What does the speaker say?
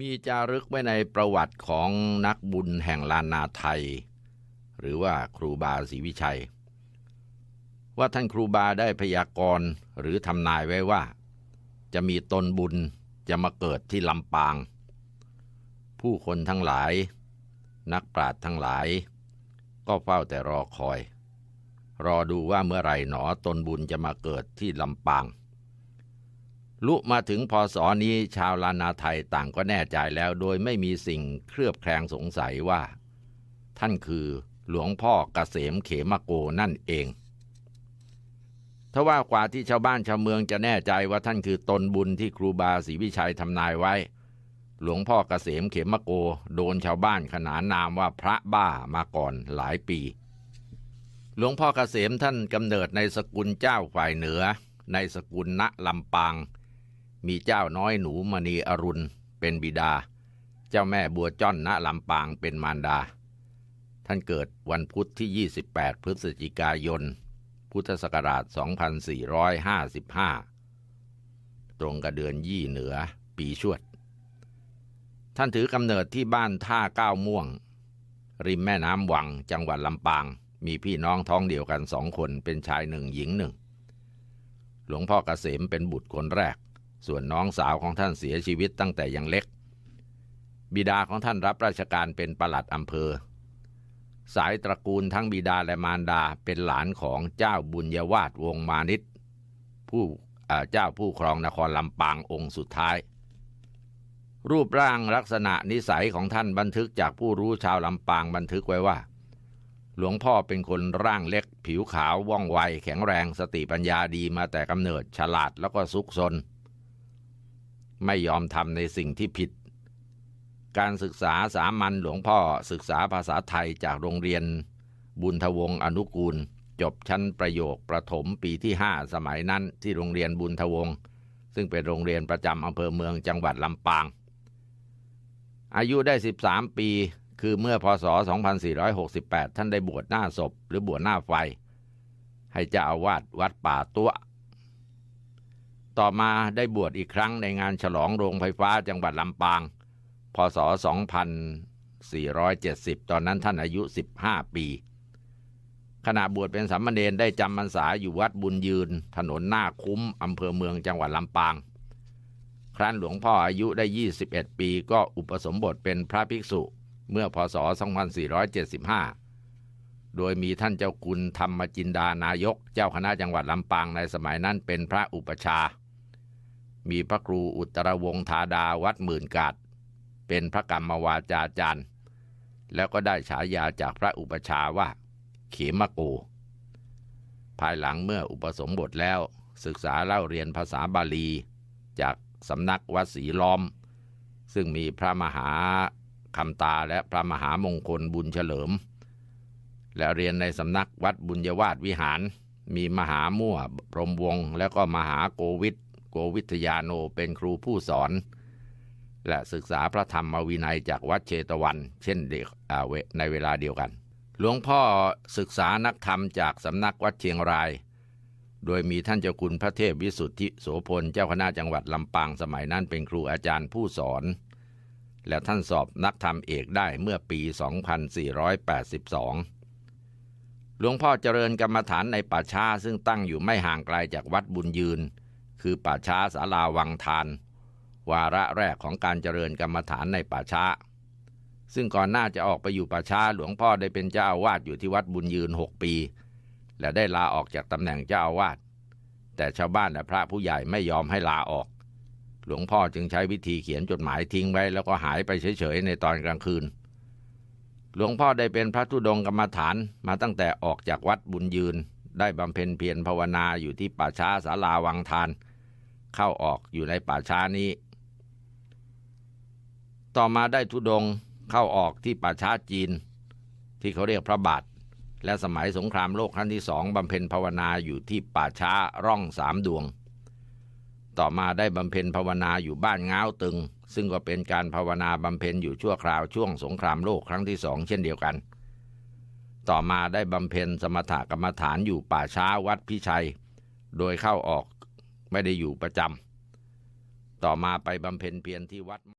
มีจารึกไว้ในประวัติของนักบุญแห่งลานนาไทย หรือว่าครูบาศรีวิชัย ว่าท่านครูบาได้พยากรณ์หรือทำนายไว้ว่า จะมีตนบุญจะมาเกิดที่ลำปาง ผู้คนทั้งหลาย นักปราชญ์ทั้งหลาย ก็เฝ้าแต่รอคอย รอดูว่าเมื่อไหร่หนอตนบุญจะมาเกิดที่ลำปาง ลุมาถึงพศนี้ชาวลานาไทยต่างก็แน่ใจแล้วโดยไม่มีสิ่งเคลือบแคลงสงสัยว่า ท่านคือหลวงพ่อเกษมเขมโกนั่นเองทว่ากว่าที่ชาวบ้านชาวเมืองจะแน่ใจว่าท่านคือตนบุญที่ครูบาศรีวิชัยทำนายไว้ หลวงพ่อเกษมเขมโก โดนชาวบ้านขนานนามว่าพระบ้ามาก่อนหลายปี หลวงพ่อเกษมท่านกำเนิดในสกุลเจ้าฝ่ายเหนือ ในสกุลณลำปาง มีเจ้าน้อยหนูมณีอรุณเป็นบิดา เจ้าแม่บัวจ้อนณลำปางเป็นมารดา ท่านเกิดวันพุธที่ 28 พฤศจิกายน พุทธศักราช 2455 ตรงกับเดือนยี่เหนือปีชวด ท่านถือกำเนิดที่บ้านท่าก้าวม่วง ริมแม่น้ำวังจังหวัดลำปาง มีพี่น้องท้องเดียวกันสองคนเป็นชายหนึ่งหญิงหนึ่ง หลวงพ่อเกษมเป็นบุตรคนแรก ส่วนน้องสาวของท่านเสียชีวิตตั้งแต่ยังเล็ก บิดาของท่านรับราชการเป็นประหลัดอำเภอ สายตระกูลทั้งบิดาและมารดาเป็นหลานของเจ้าบุญยวาดวงมานิตผู้เจ้าผู้ครองนครลำปางองค์สุดท้าย รูปร่างลักษณะนิสัยของท่านบันทึกจากผู้รู้ชาวลำปางบันทึกไว้ว่า หลวงพ่อเป็นคนร่างเล็ก ผิวขาวว่องไว แข็งแรงสติปัญญาดีมาแต่กำเนิดฉลาดแล้วก็ซุกซน ไม่ยอมทำในสิ่งที่ผิด การศึกษาสามัญหลวงพ่อศึกษาภาษาไทยจากโรงเรียน บุญทวงอนุกูล จบชั้นประโยคประถมปีที่ 5 สมัยนั้นที่โรงเรียนบุญทวง ซึ่งเป็นโรงเรียนประจำอำเภอเมืองจังหวัดลำปาง อายุได้ 13 ปี คือเมื่อพศ 2468 ท่านได้บวชหน้าศพ หรือบวชหน้าไฟ ให้เจ้าอาวาสวัดป่าตัว ต่อมาได้บวชอีกครั้งในงานฉลองโรงไฟฟ้าจังหวัดลำปาง พศ 2470 ตอนนั้นท่านอายุ 15 ปี ขณะบวชเป็นสามเณรได้จำพรรษาอยู่วัดบุญยืน ถนนหน้าคุ้มอำเภอเมืองจังหวัดลำปาง ครั้นหลวงพ่ออายุได้ 21 ปีก็อุปสมบทเป็นพระภิกษุเมื่อพศ 2475โดยมีท่านเจ้าคุณธรรมจินดานายก เจ้าคณะจังหวัดลำปางในสมัยนั้นเป็นพระอุปชา มีพระครูอุตรวงธาดาวัดหมื่นกาดเป็นพระกรรมวาจาจารย์ แล้วก็ได้ฉายาจากพระอุปชาว่า เขมโก ภายหลังเมื่ออุปสมบทแล้วศึกษาเล่าเรียนภาษาบาลี จากสำนักวัดศรีล้อม ซึ่งมีพระมหาคำตาและพระมหามงคลบุญเฉลิม และเรียนในสำนักวัดบุญยวาสวิหาร มีมหามั่วพรหมวง แล้วก็มหาโกวิท โกวิทยาโนเป็นครูผู้สอน และศึกษาพระธรรมวินัยจากวัดเชตวัน เช่นเดียวในเวลาเดียวกัน หลวงพ่อศึกษานักธรรมจากสำนักวัดเชียงราย โดยมีท่านเจ้าคุณพระเทพวิสุทธิโสพลเจ้าคณะจังหวัดลำปางสมัยนั้นเป็นครูอาจารย์ผู้สอน และท่านสอบนักธรรมเอกได้เมื่อปี 2482หลวงพ่อเจริญกรรมฐานในป่าช้าซึ่งตั้งอยู่ไม่ห่างไกลจากวัดบุญยืน คือป่าช้าสาลาวังทาน วาระแรกของการเจริญกรรมฐานในป่าช้า ซึ่งก่อนหน้าจะออกไปอยู่ป่าช้าหลวงพ่อได้เป็นเจ้าอาวาสอยู่ที่วัดบุญยืนหกปี และได้ลาออกจากตำแหน่งเจ้าอาวาสแต่ชาวบ้านและพระผู้ใหญ่ไม่ยอมให้ลาออก หลวงพ่อจึงใช้วิธีเขียนจดหมายทิ้งไว้แล้วก็หายไปเฉยๆในตอนกลางคืน หลวงพ่อได้เป็นพระธุดงกรรมฐานมาตั้งแต่ออกจากวัดบุญยืน ได้บำเพ็ญเพียรภาวนาอยู่ที่ป่าช้าสาลาวังทาน เข้าออกอยู่ในป่าช้านี้ ต่อมาได้ธุดงเข้าออกที่ป่าช้าจีน ที่เขาเรียกพระบาท และสมัยสงครามโลกครั้งที่สองบำเพ็ญภาวนาอยู่ที่ป่าช้าร่องสามดวง ต่อมาได้บำเพ็ญภาวนาอยู่บ้านง้าวตึง ซึ่งก็เป็นการภาวนาบำเพ็ญอยู่ชั่วคราวช่วงสงครามโลกครั้งที่สองเช่นเดียวกันต่อมาได้บำเพ็ญสมถกรรมฐานอยู่ป่าช้าวัดพิชัย โดยเข้าออก ไม่ได้อยู่ประจำ ต่อมาไปบำเพ็ญเพียรที่วัด